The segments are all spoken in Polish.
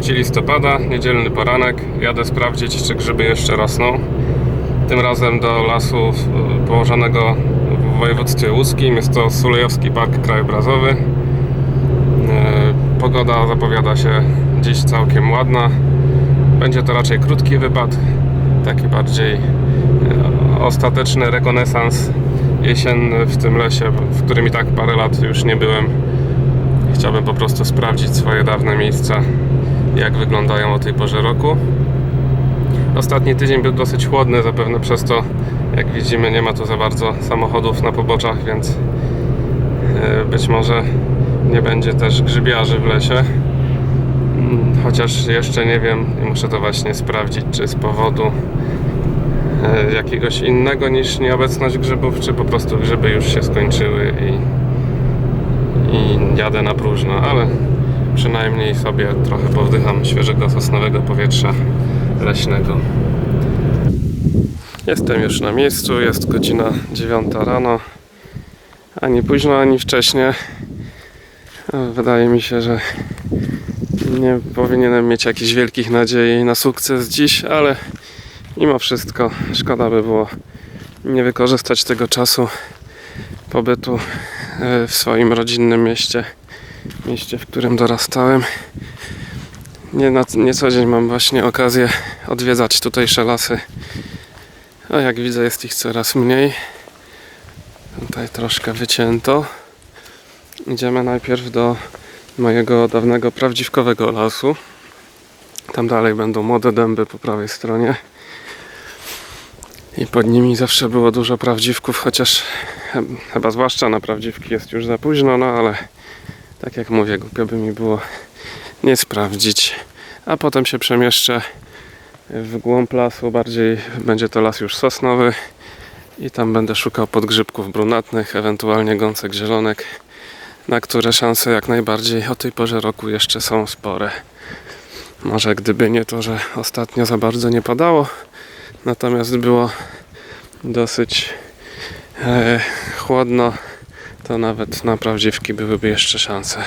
3 listopada, niedzielny poranek. Jadę sprawdzić, czy grzyby jeszcze rosną. Tym razem do lasu położonego w województwie łódzkim. Jest to Sulejowski Park Krajobrazowy. E, Pogoda zapowiada się dziś całkiem ładna. Będzie to raczej krótki wypad, taki bardziej e, ostateczny rekonesans jesienny w tym lesie, w którym i tak parę lat już nie byłem. Chciałbym po prostu sprawdzić swoje dawne miejsca, jak wyglądają o tej porze roku. Ostatni tydzień był dosyć chłodny, zapewne przez to, jak widzimy, nie ma tu za bardzo samochodów na poboczach, więc e, być może nie będzie też grzybiarzy w lesie. Mm, Chociaż jeszcze nie wiem i muszę to właśnie sprawdzić, czy z powodu e, jakiegoś innego niż nieobecność grzybów, czy po prostu grzyby już się skończyły i, i jadę na próżno, ale przynajmniej sobie trochę powdycham świeżego sosnowego powietrza leśnego. Jestem już na miejscu, jest godzina 9 rano. Ani późno, ani wcześnie. Wydaje mi się, że nie powinienem mieć jakichś wielkich nadziei na sukces dziś, ale mimo wszystko szkoda by było nie wykorzystać tego czasu pobytu e, w swoim rodzinnym mieście, mieście, w którym dorastałem. Nie, na, nie co dzień mam właśnie okazję odwiedzać tutejsze lasy, a jak widzę jest ich coraz mniej. Tutaj troszkę wycięto. Idziemy najpierw do mojego dawnego prawdziwkowego lasu. Tam dalej będą młode dęby po prawej stronie. I pod nimi zawsze było dużo prawdziwków, chociaż chyba zwłaszcza na prawdziwki jest już za późno, no ale tak jak mówię, głupio by mi było nie sprawdzić. A potem się przemieszczę w głąb lasu, bardziej będzie to las już sosnowy i tam będę szukał podgrzybków brunatnych, ewentualnie gąsek zielonek, na które szanse jak najbardziej o tej porze roku jeszcze są spore. Może gdyby nie to, że ostatnio za bardzo nie padało, natomiast było dosyć e, chłodno, to nawet na prawdziwki byłyby jeszcze szanse.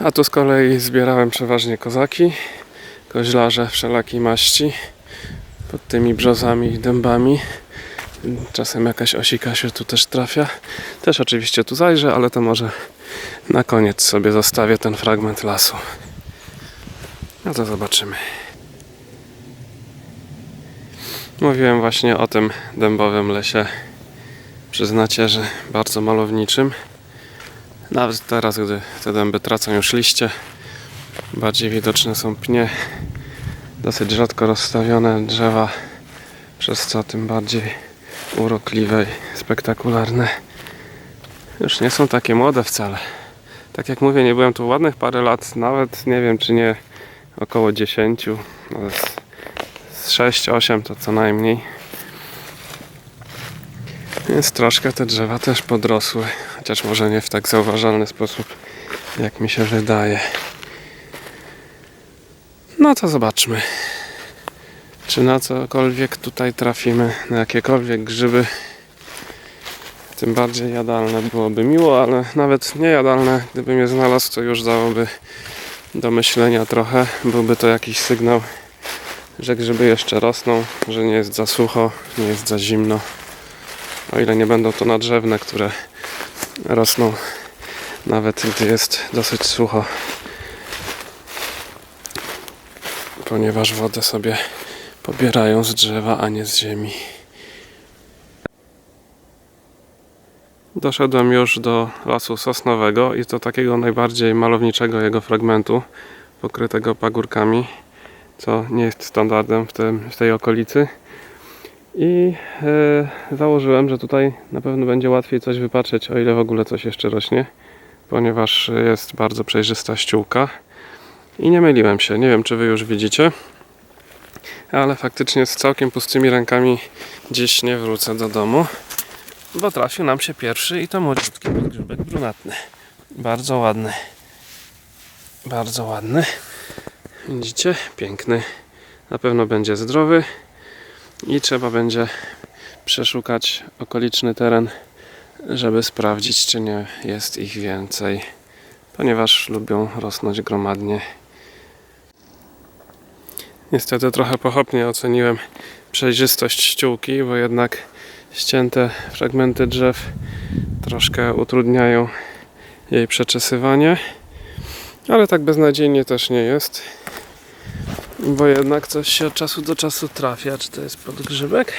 A tu z kolei zbierałem przeważnie kozaki, koźlarze wszelakiej maści pod tymi brzozami i dębami. Czasem jakaś osika się tu też trafia. Też oczywiście tu zajrzę, ale to może na koniec sobie zostawię ten fragment lasu. No to zobaczymy. Mówiłem właśnie o tym dębowym lesie. Przyznacie, że bardzo malowniczym. Nawet teraz, gdy te dęby tracą już liście, bardziej widoczne są pnie, dosyć rzadko rozstawione drzewa, przez co tym bardziej urokliwe i spektakularne. Już nie są takie młode wcale. Tak jak mówię, nie byłem tu ładnych parę lat, nawet nie wiem czy nie około 10, ale z- z 6-8 to co najmniej. Więc troszkę te drzewa też podrosły, chociaż może nie w tak zauważalny sposób, jak mi się wydaje. No to zobaczmy, czy na cokolwiek tutaj trafimy, na jakiekolwiek grzyby. Tym bardziej jadalne byłoby miło, ale nawet niejadalne, gdybym je znalazł, to już dałoby do myślenia trochę. Byłby to jakiś sygnał, że grzyby jeszcze rosną, że nie jest za sucho, nie jest za zimno. O ile nie będą to nadrzewne, które rosną nawet gdy jest dosyć sucho. Ponieważ wodę sobie pobierają z drzewa, a nie z ziemi. Doszedłem już do lasu sosnowego i to takiego najbardziej malowniczego jego fragmentu, pokrytego pagórkami, co nie jest standardem w, tym, w tej okolicy. I e, założyłem, że tutaj na pewno będzie łatwiej coś wypatrzeć, o ile w ogóle coś jeszcze rośnie, ponieważ jest bardzo przejrzysta ściółka. I nie myliłem się, nie wiem czy Wy już widzicie, ale faktycznie z całkiem pustymi rękami dziś nie wrócę do domu, bo trafił nam się pierwszy i to młodziutki podgrzybek brunatny. Bardzo ładny. Bardzo ładny. Widzicie? Piękny. Na pewno będzie zdrowy i trzeba będzie przeszukać okoliczny teren, żeby sprawdzić, czy nie jest ich więcej. ponieważ lubią rosnąć gromadnie. Niestety trochę pochopnie oceniłem przejrzystość ściółki, bo jednak ścięte fragmenty drzew troszkę utrudniają jej przeczesywanie. Ale tak beznadziejnie też nie jest. Bo jednak coś się od czasu do czasu trafia. Czy to jest podgrzybek?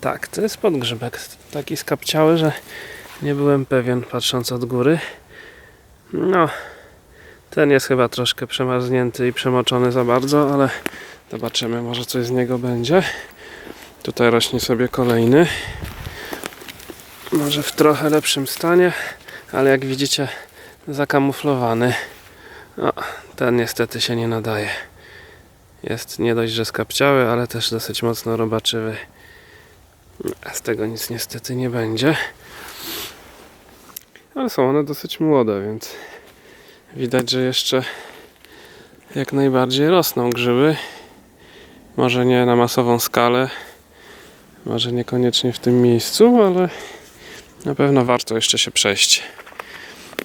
Tak, to jest podgrzybek. Taki skapciały, że nie byłem pewien patrząc od góry. No, ten jest chyba troszkę przemarznięty i przemoczony za bardzo, ale zobaczymy, może coś z niego będzie. Tutaj rośnie sobie kolejny. Może w trochę lepszym stanie, ale jak widzicie, zakamuflowany. O, ten niestety się nie nadaje. Jest nie dość, że skapciały, ale też dosyć mocno robaczywy. Z tego nic niestety nie będzie. Ale są one dosyć młode, więc widać, że jeszcze jak najbardziej rosną grzyby. Może nie na masową skalę, może niekoniecznie w tym miejscu, ale na pewno warto jeszcze się przejść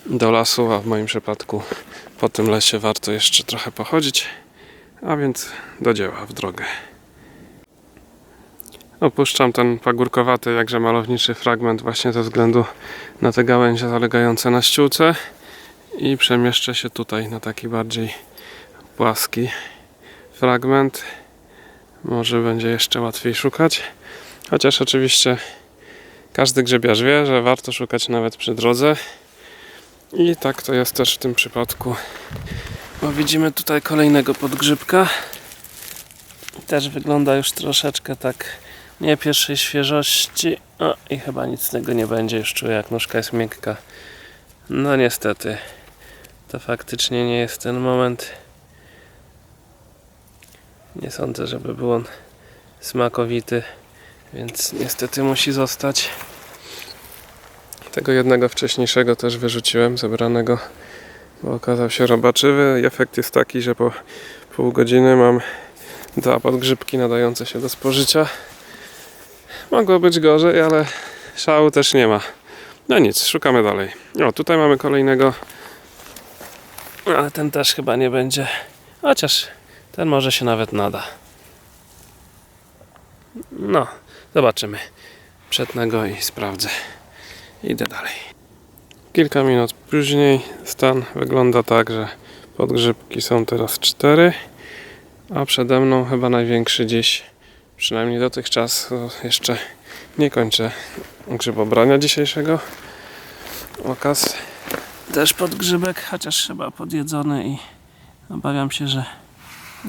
do lasu, a w moim przypadku po tym lesie warto jeszcze trochę pochodzić. A więc do dzieła, w drogę. Opuszczam ten pagórkowaty, jakże malowniczy fragment właśnie ze względu na te gałęzie zalegające na ściółce i przemieszczę się tutaj na taki bardziej płaski fragment. Może będzie jeszcze łatwiej szukać. Chociaż oczywiście każdy grzebiarz wie, że warto szukać nawet przy drodze. I tak to jest też w tym przypadku. Bo widzimy tutaj kolejnego podgrzybka. Też wygląda już troszeczkę tak nie pierwszej świeżości. O, i chyba nic z tego nie będzie. Już czuję, jak nóżka jest miękka. No niestety. To faktycznie nie jest ten moment. Nie sądzę, żeby był on smakowity, więc niestety musi zostać. Tego jednego wcześniejszego też wyrzuciłem, zebranego, bo okazał się robaczywy. Efekt jest taki, że po pół godziny mam dwa podgrzybki nadające się do spożycia. Mogło być gorzej, ale szału też nie ma. No nic, szukamy dalej. O, tutaj mamy kolejnego, ale ten też chyba nie będzie. Chociaż ten może się nawet nada. No, zobaczymy. Przetnę go i sprawdzę. Idę dalej. Kilka minut później stan wygląda tak, że podgrzybki są teraz cztery, a przede mną chyba największy gdzieś, przynajmniej dotychczas, jeszcze nie kończę grzybobrania dzisiejszego. Okaz też podgrzybek, chociaż chyba podjedzony i obawiam się, że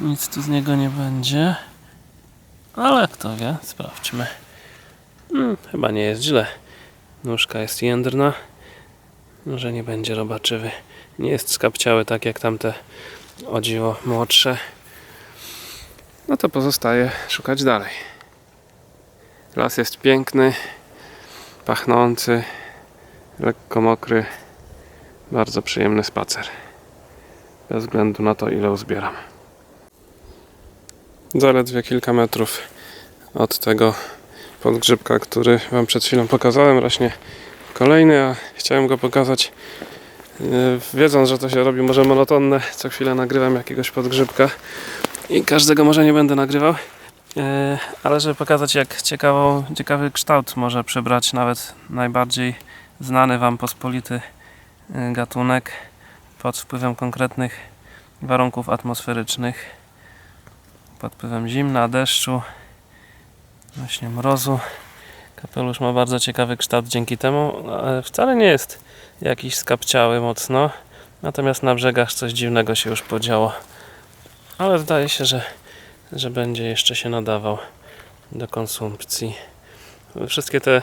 nic tu z niego nie będzie. Ale kto wie, sprawdźmy. Hmm, chyba nie jest źle. Nóżka jest jędrna. Może nie będzie robaczywy. Nie jest skapciały tak jak tamte o dziwo młodsze. No to pozostaje szukać dalej. Las jest piękny, pachnący, lekko mokry. Bardzo przyjemny spacer. Bez względu na to, ile uzbieram. Zaledwie kilka metrów od tego podgrzybka, który Wam przed chwilą pokazałem, rośnie kolejny, a chciałem go pokazać yy, wiedząc, że to się robi może monotonne, co chwilę nagrywam jakiegoś podgrzybka i każdego może nie będę nagrywał, yy, ale żeby pokazać jak ciekawą, ciekawy kształt może przybrać nawet najbardziej znany Wam pospolity yy, gatunek pod wpływem konkretnych warunków atmosferycznych, pod wpływem zimna, deszczu, właśnie mrozu. Kapelusz ma bardzo ciekawy kształt dzięki temu, ale wcale nie jest jakiś skapciały mocno. Natomiast na brzegach coś dziwnego się już podziało. Ale zdaje się, że, że będzie jeszcze się nadawał do konsumpcji. Wszystkie te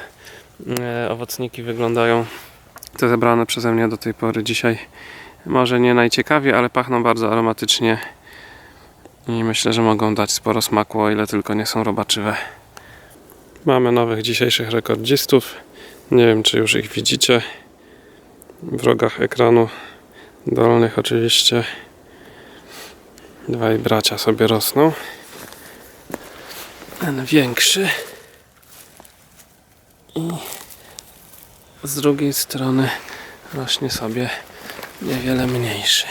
e, owocniki wyglądają, te zebrane przeze mnie do tej pory dzisiaj, może nie najciekawiej, ale pachną bardzo aromatycznie i myślę, że mogą dać sporo smaku, o ile tylko nie są robaczywe. Mamy nowych dzisiejszych rekordzistów. Nie wiem, czy już ich widzicie. W rogach ekranu dolnych oczywiście dwaj bracia sobie rosną. Ten większy i z drugiej strony rośnie sobie niewiele mniejszy.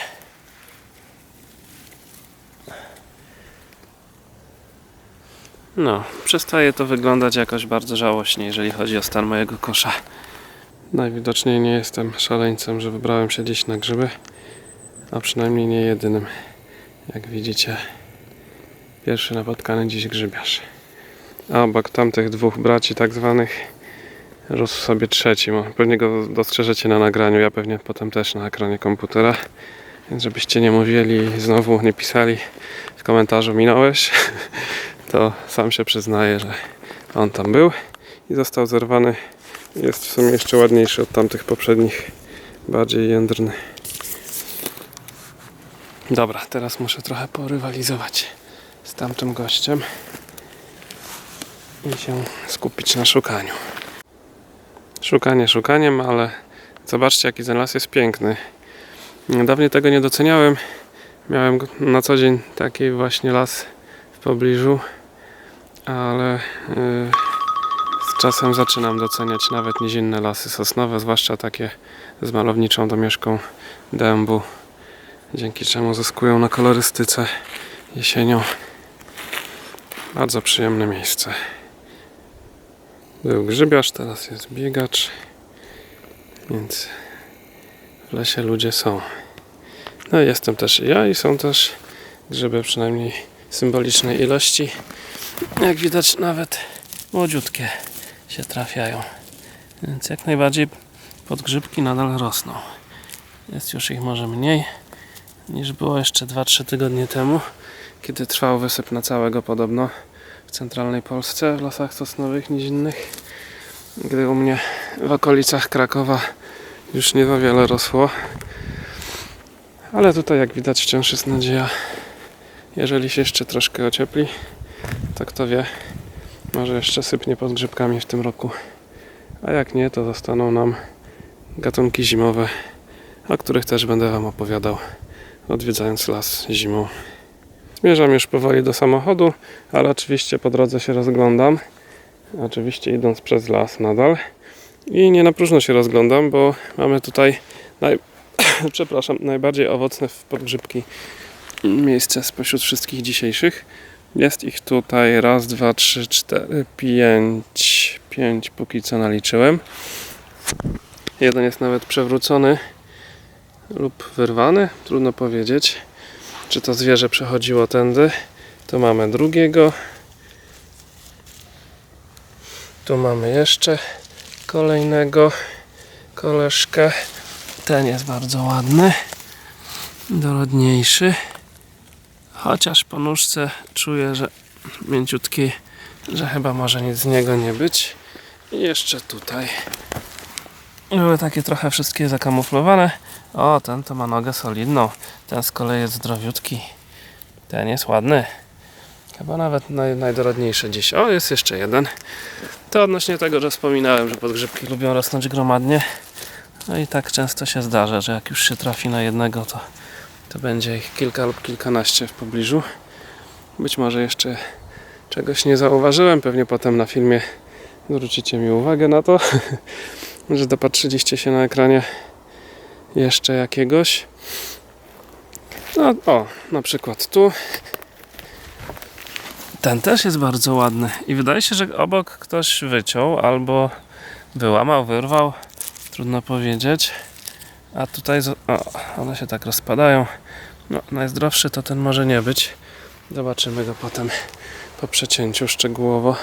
No, przestaje to wyglądać jakoś bardzo żałośnie, jeżeli chodzi o stan mojego kosza. Najwidoczniej nie jestem szaleńcem, że wybrałem się dziś na grzyby, a przynajmniej nie jedynym. Jak widzicie, pierwszy napotkany dziś grzybiarz. A obok tamtych dwóch braci tak zwanych rósł sobie trzeci. Pewnie go dostrzeżecie na nagraniu, ja pewnie potem też na ekranie komputera. Więc żebyście nie mówili znowu nie pisali w komentarzu minąłeś, to sam się przyznaję, że on tam był i został zerwany. Jest w sumie jeszcze ładniejszy od tamtych poprzednich, bardziej jędrny. Dobra, teraz muszę trochę porywalizować z tamtym gościem i się skupić na szukaniu. Szukanie szukaniem, ale zobaczcie jaki ten las jest piękny. Dawniej tego nie doceniałem. Miałem na co dzień taki właśnie las w pobliżu, ale yy, z czasem zaczynam doceniać nawet nizinne lasy sosnowe, zwłaszcza takie z malowniczą domieszką dębu, dzięki czemu zyskują na kolorystyce jesienią. Bardzo przyjemne miejsce. Był grzybiarz, teraz jest biegacz, więc w lesie ludzie są. No i jestem też i ja i są też grzyby przynajmniej symbolicznej ilości. Jak widać nawet młodziutkie się trafiają. Więc jak najbardziej podgrzybki nadal rosną. Jest już ich może mniej niż było jeszcze 2-3 tygodnie temu, kiedy trwał wysyp na całego podobno w centralnej Polsce w lasach sosnowych nizinnych. Gdy u mnie w okolicach Krakowa już nie za wiele rosło. Ale tutaj jak widać wciąż jest nadzieja. Jeżeli się jeszcze troszkę ociepli, to kto wie, może jeszcze sypnie pod grzybkami w tym roku. A jak nie, to zostaną nam gatunki zimowe, o których też będę Wam opowiadał, odwiedzając las zimą. Zmierzam już powoli do samochodu, ale oczywiście po drodze się rozglądam. Oczywiście idąc przez las nadal. I nie na próżno się rozglądam, bo mamy tutaj naj... przepraszam, najbardziej owocne w podgrzybki miejsce spośród wszystkich dzisiejszych. Jest ich tutaj raz, dwa, trzy, cztery, pięć. Pięć póki co naliczyłem. Jeden jest nawet przewrócony lub wyrwany, trudno powiedzieć, czy to zwierzę przechodziło tędy. Tu mamy drugiego. Tu mamy jeszcze kolejnego koleżkę. Ten jest bardzo ładny, dorodniejszy. Chociaż po nóżce czuję, że mięciutki, że chyba może nic z niego nie być. I jeszcze tutaj. Były takie trochę wszystkie zakamuflowane. O, ten to ma nogę solidną. Ten z kolei jest zdrowiutki. Ten jest ładny. Chyba nawet naj, najdorodniejszy dziś. O, jest jeszcze jeden. To odnośnie tego, że wspominałem, że podgrzybki lubią rosnąć gromadnie. No i tak często się zdarza, że jak już się trafi na jednego, to, to będzie ich kilka lub kilkanaście w pobliżu. Być może jeszcze czegoś nie zauważyłem. Pewnie potem na filmie zwrócicie mi uwagę na to, że dopatrzyliście się na ekranie jeszcze jakiegoś. No, o, na przykład tu. Ten też jest bardzo ładny i wydaje się, że obok ktoś wyciął albo wyłamał, wyrwał. Trudno powiedzieć. A tutaj, o, one się tak rozpadają. No, najzdrowszy to ten może nie być. Zobaczymy go potem po przecięciu szczegółowo.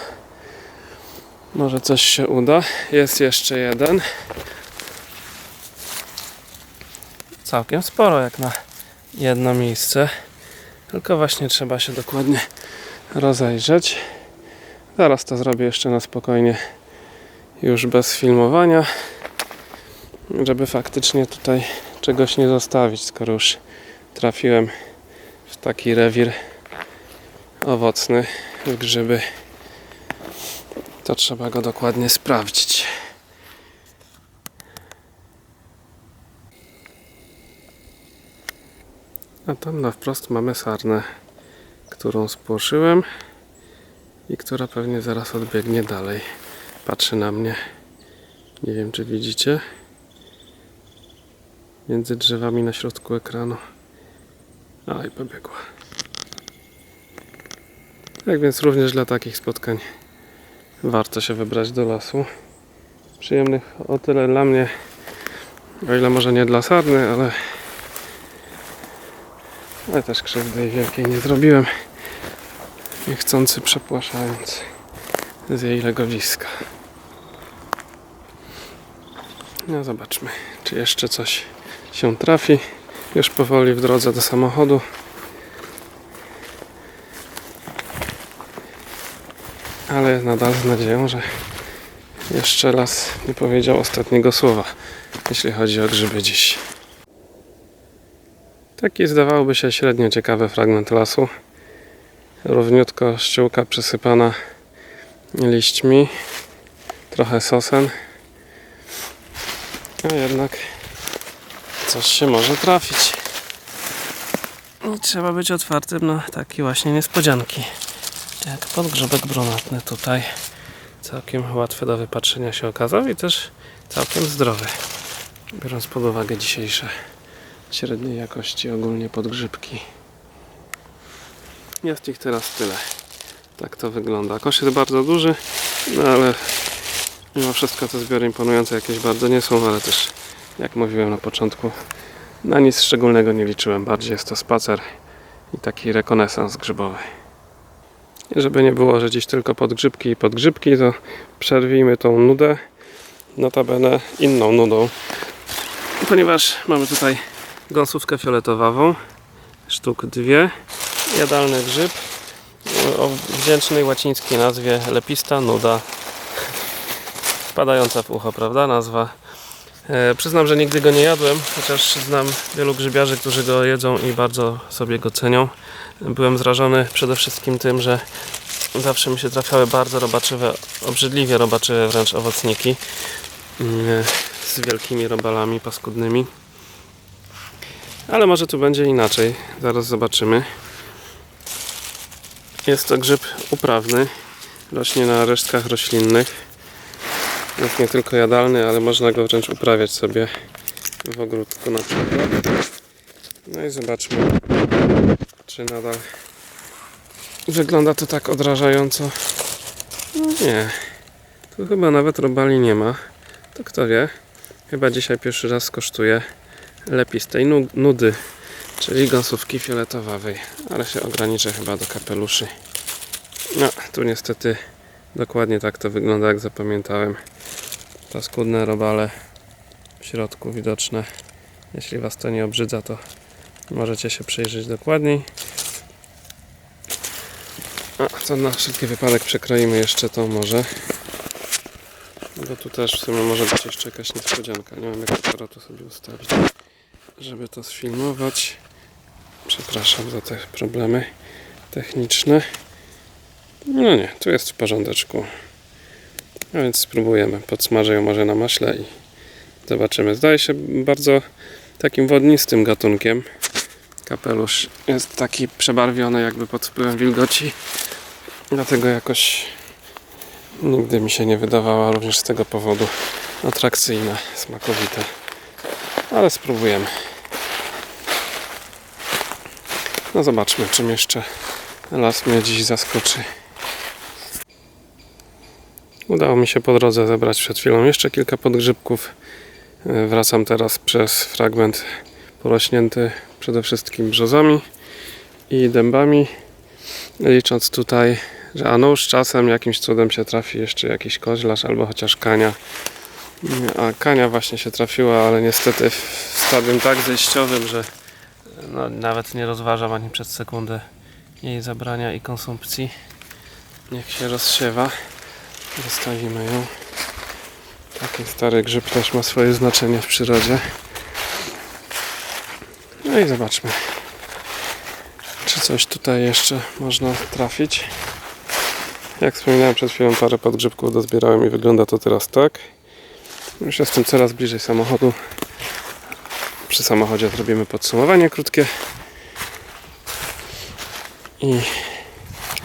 Może coś się uda. Jest jeszcze jeden. Całkiem sporo jak na jedno miejsce. Tylko właśnie trzeba się dokładnie rozejrzeć. Zaraz to zrobię jeszcze na spokojnie, już bez filmowania, żeby faktycznie tutaj czegoś nie zostawić, skoro już trafiłem w taki rewir owocny w grzyby, to trzeba go dokładnie sprawdzić. A tam na wprost mamy sarnę, którą spłoszyłem i która pewnie zaraz odbiegnie dalej. Patrzy na mnie. Nie wiem, czy widzicie. między drzewami na środku ekranu. A i pobiegła. Tak więc również dla takich spotkań warto się wybrać do lasu. Przyjemnych o tyle dla mnie, o ile może nie dla sarny, ale, ale też krzywdy wielkiej nie zrobiłem. Niechcący przepłaszając z jej legowiska. No zobaczmy, czy jeszcze coś się trafi. Już powoli w drodze do samochodu. Ale nadal z nadzieją, że jeszcze las nie powiedział ostatniego słowa, jeśli chodzi o grzyby dziś. Taki zdawałoby się średnio ciekawy fragment lasu. Równiutko ściółka przysypana liśćmi, trochę sosen. A jednak coś się może trafić. I trzeba być otwartym na takie właśnie niespodzianki. Jak podgrzebek brunatny tutaj. Całkiem łatwy do wypatrzenia się okazał i też całkiem zdrowy. Biorąc pod uwagę dzisiejsze średniej jakości ogólnie podgrzybki. Jest ich teraz tyle. Tak to wygląda. Kosz jest bardzo duży, no ale mimo wszystko te zbiory imponujące jakieś bardzo nie są, ale też jak mówiłem na początku na nic szczególnego nie liczyłem. Bardziej jest to spacer i taki rekonesans grzybowy. Żeby nie było, że dziś tylko podgrzybki i podgrzybki, to przerwijmy tą nudę notabene inną nudą. Ponieważ mamy tutaj gąsówkę fioletowawą, sztuk dwie, jadalny grzyb o wdzięcznej łacińskiej nazwie lepista nuda. Wpadająca w ucho, prawda? Nazwa. E, przyznam, że nigdy go nie jadłem, chociaż znam wielu grzybiarzy, którzy go jedzą i bardzo sobie go cenią. Byłem zrażony przede wszystkim tym, że zawsze mi się trafiały bardzo robaczywe, obrzydliwie robaczywe wręcz owocniki mm, z wielkimi robalami paskudnymi. Ale może tu będzie inaczej, zaraz zobaczymy. Jest to grzyb uprawny, rośnie na resztkach roślinnych. Jest nie tylko jadalny, ale można go wręcz uprawiać sobie w ogródku na przykład. No i zobaczmy, czy nadal wygląda to tak odrażająco. No nie, tu chyba nawet robali nie ma. To kto wie, chyba dzisiaj pierwszy raz kosztuje lepistej nu- nudy, czyli gąsówki fioletowawej, ale się ograniczę chyba do kapeluszy. No, tu niestety dokładnie tak to wygląda, jak zapamiętałem. Paskudne robale w środku widoczne. Jeśli Was to nie obrzydza, to możecie się przyjrzeć dokładniej. A, to na wszelki wypadek przekroimy jeszcze to może. Bo tu też w sumie może być jeszcze jakaś niespodzianka. Nie wiem jak aparatu sobie ustawić, żeby to sfilmować. Przepraszam za te problemy techniczne. No nie, tu jest w porządeczku. A więc spróbujemy. Podsmażę ją może na maśle i zobaczymy. Zdaje się bardzo takim wodnistym gatunkiem. Kapelusz jest taki przebarwiony jakby pod wpływem wilgoci. Dlatego jakoś nigdy mi się nie wydawała również z tego powodu atrakcyjna, smakowita. Ale spróbujemy. No zobaczmy, czym jeszcze las mnie dziś zaskoczy. Udało mi się po drodze zebrać przed chwilą jeszcze kilka podgrzybków. E, Wracam teraz przez fragment porośnięty przede wszystkim brzozami i dębami. Licząc tutaj, że a nóż czasem jakimś cudem się trafi jeszcze jakiś koźlarz albo chociaż kania. A kania właśnie się trafiła, ale niestety w stadium tak zejściowym, że no, nawet nie rozważam ani przez sekundę jej zabrania i konsumpcji. Niech się rozsiewa. Zostawimy ją. Taki stary grzyb też ma swoje znaczenie w przyrodzie. No i zobaczmy, czy coś tutaj jeszcze można trafić. Jak wspominałem przed chwilą, parę podgrzybków dozbierałem i wygląda to teraz tak. Już jestem coraz bliżej samochodu. Przy samochodzie zrobimy podsumowanie krótkie. I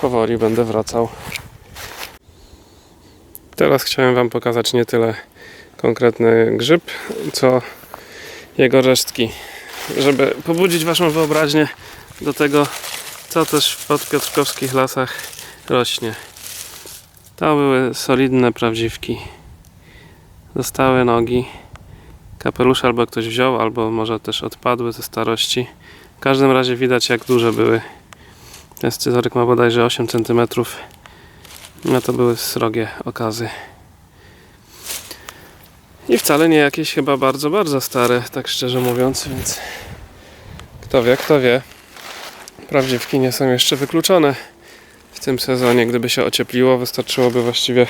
powoli będę wracał Teraz chciałem Wam pokazać nie tyle konkretny grzyb, co jego resztki, żeby pobudzić Waszą wyobraźnię do tego, co też w podpiotrkowskich lasach rośnie. To były solidne prawdziwki. Zostały nogi. Kapelusz albo ktoś wziął, albo może też odpadły ze starości. W każdym razie widać jak duże były. Ten scyzoryk ma bodajże 8 cm. No to były srogie okazy. I wcale nie jakieś chyba bardzo, bardzo stare, tak szczerze mówiąc, więc kto wie, kto wie. Prawdziwki nie są jeszcze wykluczone w tym sezonie. Gdyby się ociepliło, wystarczyłoby właściwie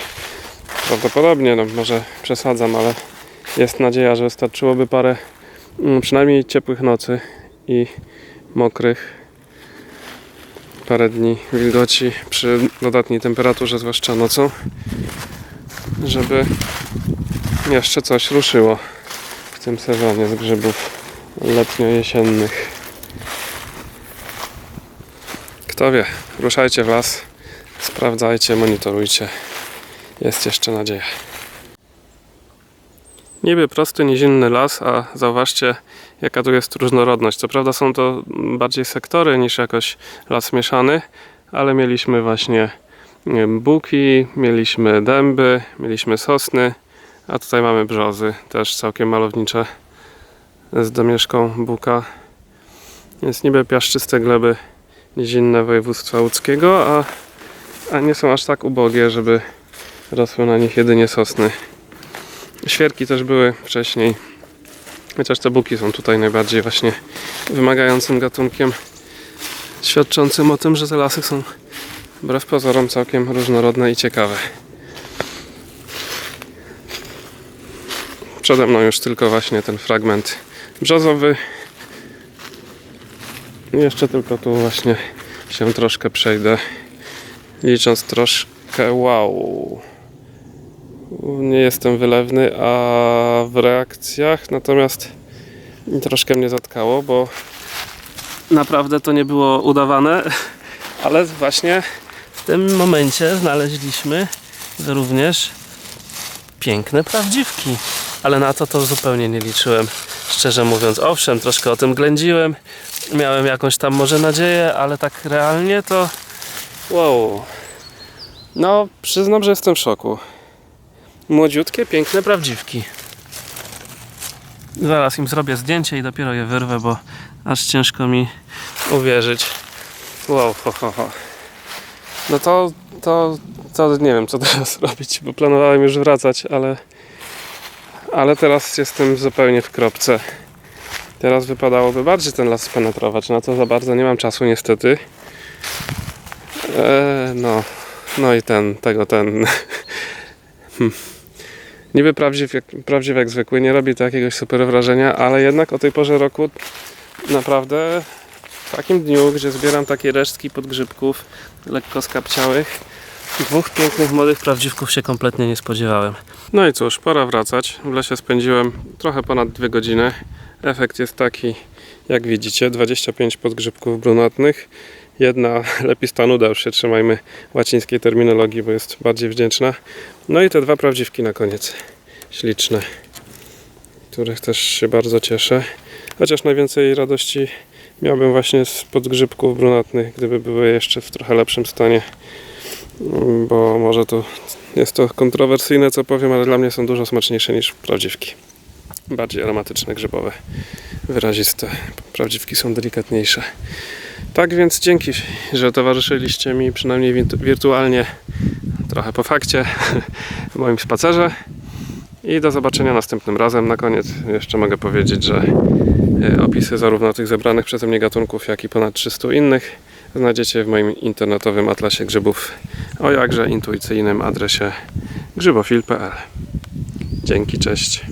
prawdopodobnie, no może przesadzam, ale jest nadzieja, że wystarczyłoby parę mm, przynajmniej ciepłych nocy i mokrych parę dni wilgoci przy dodatniej temperaturze, zwłaszcza nocą, żeby jeszcze coś ruszyło w tym sezonie z grzybów letnio-jesiennych. Kto wie, ruszajcie w las, sprawdzajcie, monitorujcie. Jest jeszcze nadzieja. Niby prosty, nizinny las, a zauważcie, jaka tu jest różnorodność. Co prawda są to bardziej sektory niż jakoś las mieszany, ale mieliśmy właśnie buki, mieliśmy dęby, mieliśmy sosny, a tutaj mamy brzozy, też całkiem malownicze z domieszką buka. Jest niby piaszczyste gleby nizinne województwa łódzkiego, a, a nie są aż tak ubogie, żeby rosły na nich jedynie sosny. Świerki też były wcześniej, chociaż te buki są tutaj najbardziej właśnie wymagającym gatunkiem, świadczącym o tym, że te lasy są wbrew pozorom całkiem różnorodne i ciekawe. Przede mną już tylko właśnie ten fragment brzozowy. Jeszcze tylko tu właśnie się troszkę przejdę, licząc troszkę wow. Nie jestem wylewny, a w reakcjach natomiast troszkę mnie zatkało, bo naprawdę to nie było udawane, ale właśnie w tym momencie znaleźliśmy również piękne prawdziwki. Ale na to to zupełnie nie liczyłem, szczerze mówiąc. Owszem, troszkę o tym ględziłem, miałem jakąś tam może nadzieję, ale tak realnie to wow. No, przyznam, że jestem w szoku. Młodziutkie, piękne prawdziwki. Zaraz im zrobię zdjęcie i dopiero je wyrwę, bo aż ciężko mi uwierzyć. Wow, ho, ho, ho. No to, to, to nie wiem, co teraz robić, bo planowałem już wracać, ale, ale teraz jestem zupełnie w kropce. Teraz wypadałoby bardziej ten las spenetrować. Na to za bardzo nie mam czasu, niestety. Eee, no, no i ten, tego, ten. Hmm. Niby prawdziw, jak- prawdziwy jak zwykły, nie robi to jakiegoś super wrażenia, ale jednak o tej porze roku naprawdę w takim dniu, gdzie zbieram takie resztki podgrzybków lekko skapciałych, dwóch pięknych młodych prawdziwków się kompletnie nie spodziewałem. No i cóż, pora wracać. W lesie spędziłem trochę ponad dwie godziny. Efekt jest taki, jak widzicie, 25 podgrzybków brunatnych. Jedna lepista nuda, już się trzymajmy łacińskiej terminologii, bo jest bardziej wdzięczna. No i te dwa prawdziwki na koniec. Śliczne. Których też się bardzo cieszę. Chociaż najwięcej radości miałbym właśnie z podgrzybków brunatnych, gdyby były jeszcze w trochę lepszym stanie. Mm, Bo może to jest to kontrowersyjne, co powiem, ale dla mnie są dużo smaczniejsze niż prawdziwki. Bardziej aromatyczne, grzybowe, wyraziste. Prawdziwki są delikatniejsze. Tak więc dzięki, że towarzyszyliście mi przynajmniej wirtu- wirtualnie, trochę po fakcie, w moim spacerze. I do zobaczenia następnym razem. Na koniec jeszcze mogę powiedzieć, że e, opisy zarówno tych zebranych przeze mnie gatunków, jak i ponad 300 innych znajdziecie w moim internetowym atlasie grzybów o jakże intuicyjnym adresie grzybofil.pl. Dzięki, cześć.